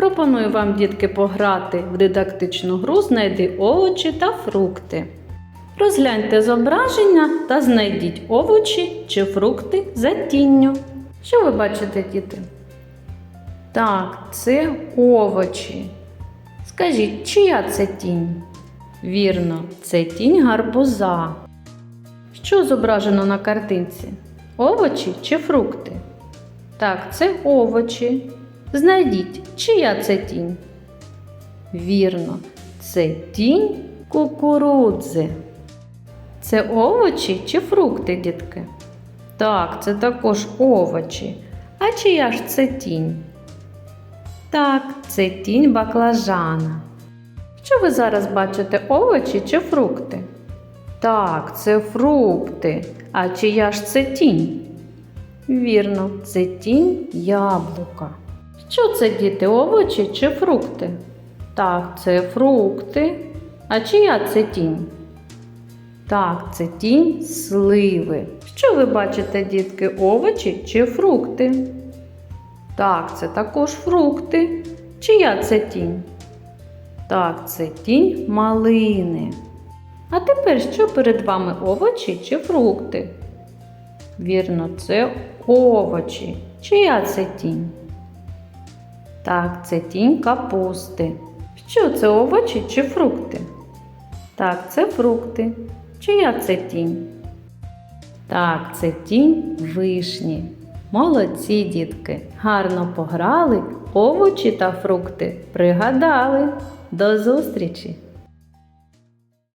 Пропоную вам, дітки, пограти в дидактичну гру Знайди овочі та фрукти. Розгляньте зображення та знайдіть овочі чи фрукти за тінню. Що ви бачите, діти? Так, це овочі. Скажіть, чия це тінь? Вірно, це тінь гарбуза. Що зображено на картинці? Овочі чи фрукти? Так, це овочі. Знайдіть, чия це тінь? Вірно, це тінь кукурудзи. Це овочі чи фрукти, дітки? Так, це також овочі. А чия ж це тінь? Так, це тінь баклажана. Що ви зараз бачите, овочі чи фрукти? Так, це фрукти. А чия ж це тінь? Вірно, це тінь яблука. Що це діти, овочі чи фрукти? Так, це фрукти. А чия це тінь? Так, це тінь сливи. Що ви бачите, дітки, овочі чи фрукти? Так, це також фрукти. Чия це тінь? Так, це тінь малини. А тепер що перед вами овочі чи фрукти? Вірно, це овочі. Чия це тінь? Так, це тінь капусти. Що це овочі чи фрукти? Так, це фрукти. Чия це тінь? Так, це тінь вишні. Молодці, дітки, гарно пограли, овочі та фрукти пригадали. До зустрічі!